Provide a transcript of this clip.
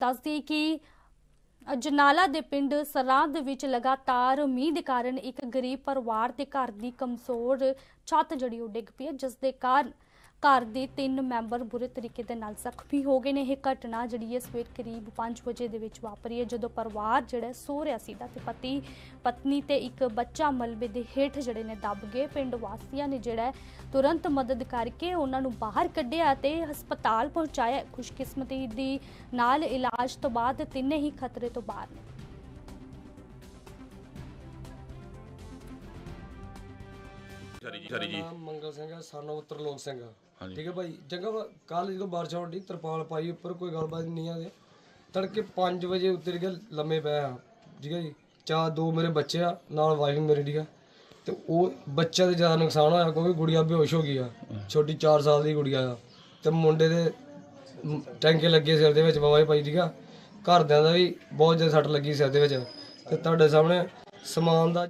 ਦੱਸਦੀ ਕਿ ਅਜਨਾਲਾ ਦੇ ਪਿੰਡ ਸਰਾਂ ਦੇ ਵਿੱਚ ਲਗਾਤਾਰ ਮੀਂਹ ਦੇ ਕਾਰਨ ਇੱਕ ਗਰੀਬ ਪਰਿਵਾਰ ਦੇ ਘਰ ਦੀ ਕਮਜ਼ੋਰ ਛੱਤ ਜਿਹੜੀ ਉਹ ਡਿੱਗ ਪਈ ਹੈ, ਜਿਸ ਦੇ ਕਾਰਨ ਘਰ ਦੇ ਤਿੰਨ ਮੈਂਬਰ ਬੁਰੇ ਤਰੀਕੇ ਦੇ ਨਾਲ ਜ਼ਖਮੀ ਹੋ ਗਏ ਨੇ। ਇਹ ਘਟਨਾ ਜਿਹੜੀ ਹੈ ਸਵੇਰ ਕਰੀਬ 5 ਵਜੇ ਦੇ ਵਿੱਚ ਵਾਪਰੀ ਹੈ, ਜਦੋਂ ਪਰਿਵਾਰ ਜਿਹੜਾ ਸੋ ਰਿਹਾ ਸੀ। ਤੇ ਪਤੀ, ਪਤਨੀ ਤੇ ਇੱਕ ਬੱਚਾ ਮਲਬੇ ਦੇ ਹੇਠ ਜਿਹੜੇ ਨੇ ਦੱਬ ਗਏ। ਪਿੰਡ ਵਾਸੀਆਂ ਨੇ ਜਿਹੜਾ ਤੁਰੰਤ ਮਦਦ ਕਰਕੇ ਉਹਨਾਂ ਨੂੰ ਬਾਹਰ ਕੱਢਿਆ ਤੇ ਹਸਪਤਾਲ ਪਹੁੰਚਾਇਆ। ਖੁਸ਼ਕਿਸਮਤੀ ਦੀ ਨਾਲ ਇਲਾਜ ਤੋਂ ਬਾਅਦ ਤਿੰਨੇ ਹੀ ਖਤਰੇ ਤੋਂ ਬਾਹਰ ਨੇ। ਸਰੀ ਜੀ ਸਰੀ ਜੀ। ਨਾਮ ਮੰਗਲ ਸਿੰਘ ਹੈ ਸਾਨੂੰ ਉੱਤਰ ਲੋਕ ਸਿੰਘ। ਹਾਂਜੀ। ਠੀਕ ਹੈ ਭਾਈ ਜੰਗਾ ਕੱਲ ਜਦੋਂ ਬਾਰਿਸ਼ ਹੋਣ ਦੀ ਤਰਪਾਲ ਪਾਈ ਉੱਪਰ ਕੋਈ ਗੱਲਬਾਤ ਨਹੀਂ ਆ ਤੜਕੇ 5 ਵਜੇ ਉੱਤਰ ਕੇ ਲੰਮੇ ਪਏ ਆ। ਠੀਕ ਹੈ ਜੀ ਚਾਰ ਦੋ ਮੇਰੇ ਬੱਚੇ ਆ ਨਾਲ ਵਾਈਫ ਮੇਰੀ ਠੀਕ ਆ। ਤੇ ਉਹ ਬੱਚੇ ਦੇ ਜ਼ਿਆਦਾ ਨੁਕਸਾਨ ਹੋਇਆ ਕਿਉਂਕਿ ਗੁੜੀਆ ਬੇਹੋਸ਼ ਹੋ ਗਈ ਆ। ਛੋਟੀ 4 ਸਾਲ ਦੀ ਗੁੜੀਆ ਆ। ਤੇ ਮੁੰਡੇ ਦੇ ਮ, ਟੈਂਕੇ ਲੱਗੇ ਸਿਰ ਦੇ ਵਿੱਚ ਬਾਬਾ ਜੀ ਭਾਈ ਠੀਕ ਆ। ਘਰਦਿਆਂ ਦਾ ਵੀ ਬਹੁਤ ਜ਼ਿਆਦਾ ਸੱਟ ਲੱਗੀ ਸਿਰ ਦੇ ਵਿੱਚ। ਤੇ ਤੁਹਾਡੇ ਸਾਹਮਣੇ ਸਮਾਨ ਦਾ